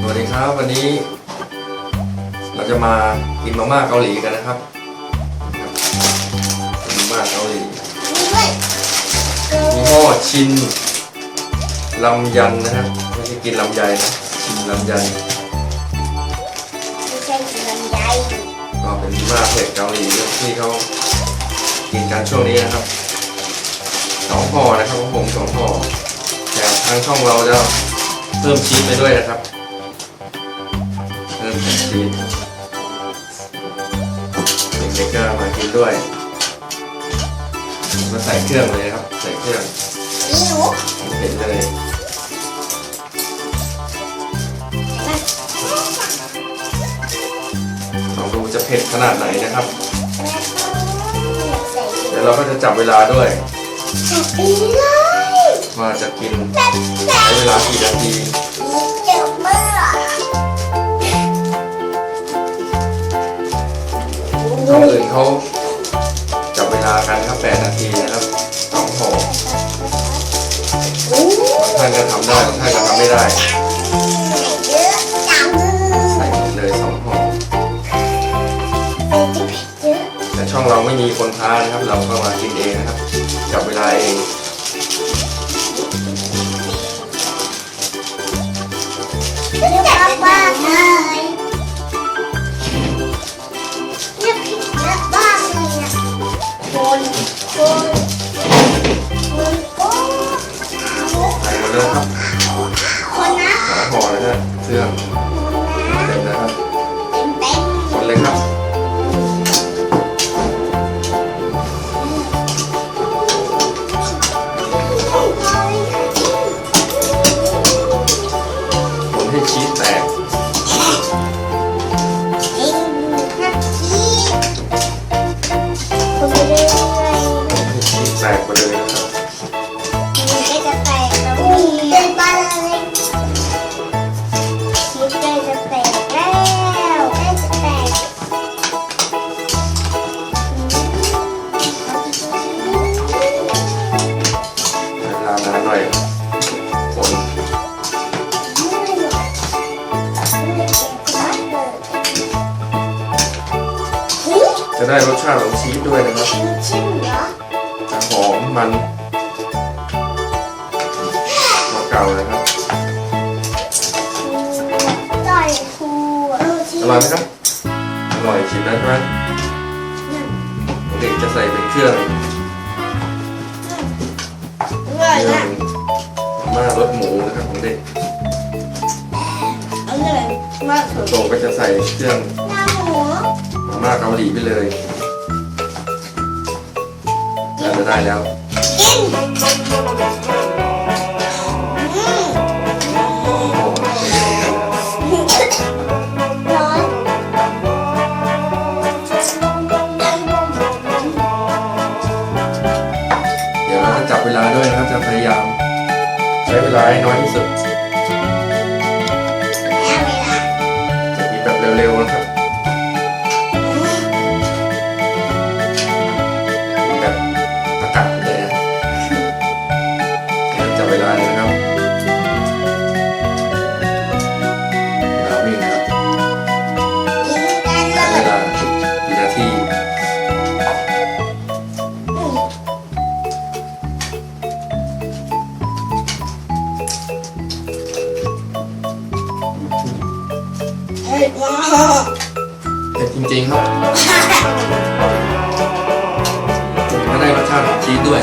สวัสดีครับวันนี้ เราจะมากินมาม่าเกาหลีกันนะครับมาม่าเกาหลีนี่ด้วยยี่ห้อชินลำยันนะครับไม่ใช่กินลำไยนะชินลำยันไม่ใช่กินลำไยก็เป็นมาม่าเผ็ดเกาหลีที่เขากินกันช่วงนี้นะครับสองห่อนะครับของผมสองห่อแต่ทางช่องเราจะเพิ่มชีสไปด้วยนะครับ เพิ่มชีสเด็กๆก็มากินด้วย มาใส่เครื่องเลยครับ ใส่เครื่องนี่หนูเผ็ดเลยลองดูจะเผ็ดขนาดไหนนะครับใส่เดี๋ยวเราก็จะจับเวลาด้วยไปเลยว่าจะกินแต่แต่ใช้เวลากี่นาที ช่องอื่นเขาจับเวลากันครับ8นาทีนะครับสองห่อโอ้บางท่านก็ทำได้บางท่านก็ทำไม่ได้เยอะจังใส่หมดเลยสองห่อเป็นจะเผ็ดเยอะแต่ช่องเราไม่มีคนท้านะครับ เราก็มากินเองนะครับจับเวลาเองเยอะมาก ร่อยไหมครับ อร่อยชิมได้ใช่ไหมเด็กจะใส่เป็นเครื่องอร่อยเครื่อนะงมารสหมูนะครับของเด็กอร่อยมากโตก็จะใส่เครื่องหน้าหมูมาม่าเกาหลีไปเลยน่าจะได้แล้ว ใช้เเฮ้ยว้าวแต่จริงๆครับ ก็ได้รสชาติของชีสด้วย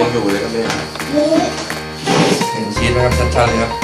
ยังอยู่เลยครับเนี่ยเห็นชีสไหมครับชัดๆเลยครับ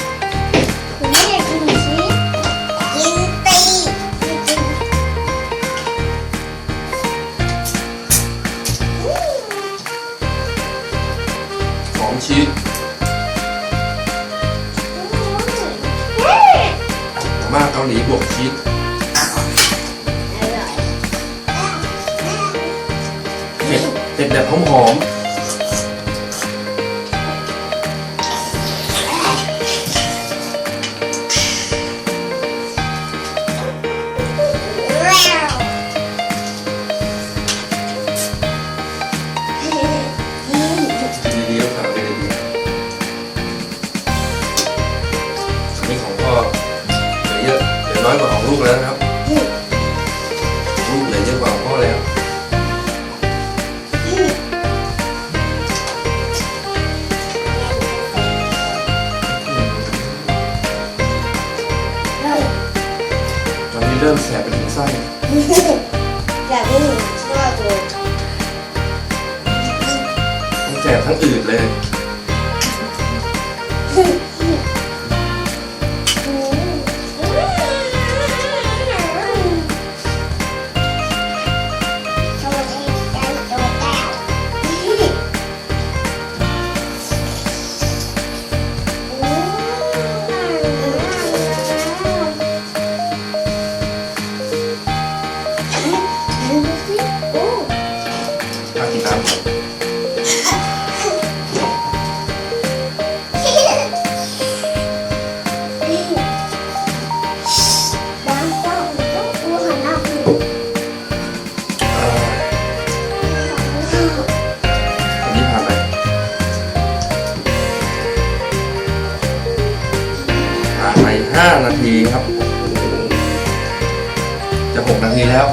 ะหกนาทีแล้ว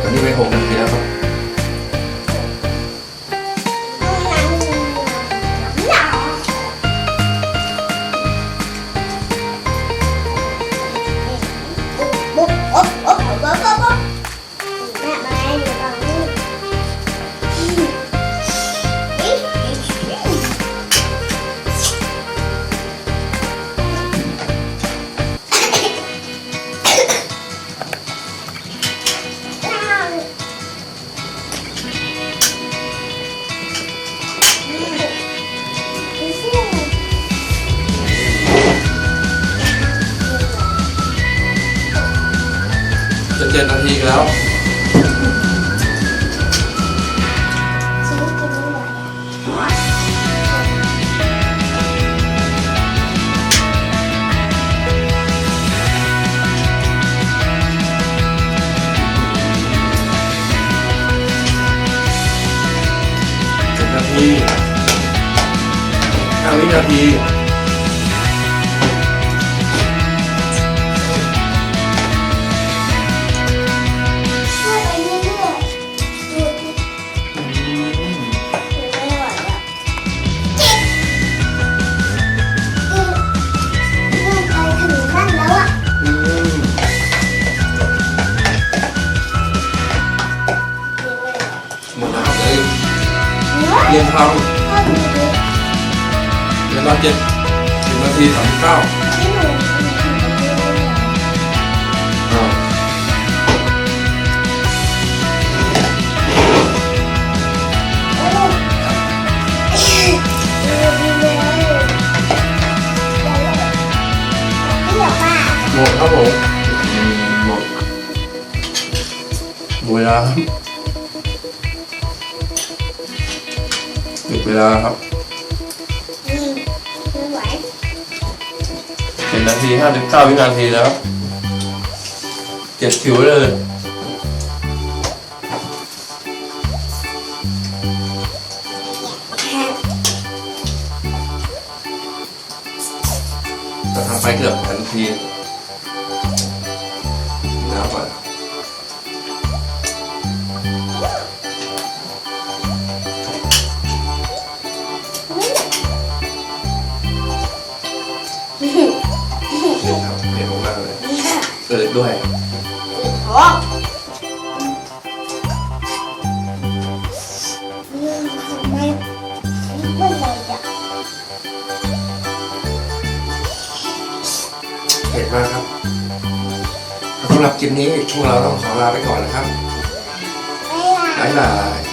ตอนนี้ไปหกนาทีแล้วครับ เจ็ดนาทีอีแล้ววเจ็ดนาทีห้าวินาที เนื้อเรียนทก็ดูดิำเรีย เวลาครับเวลาครับหยุดเวลาครับอืมไม่ไหวเจ็ดนาทีห้าสิบเก้าวินาทีแล้วเจ็ดคิวเลยจะทำไปเกือบทันที มากครับสำหรับคลิปนี้พวกเราต้องขอลาไปก่อนนะครับไม่บ๊ายบาย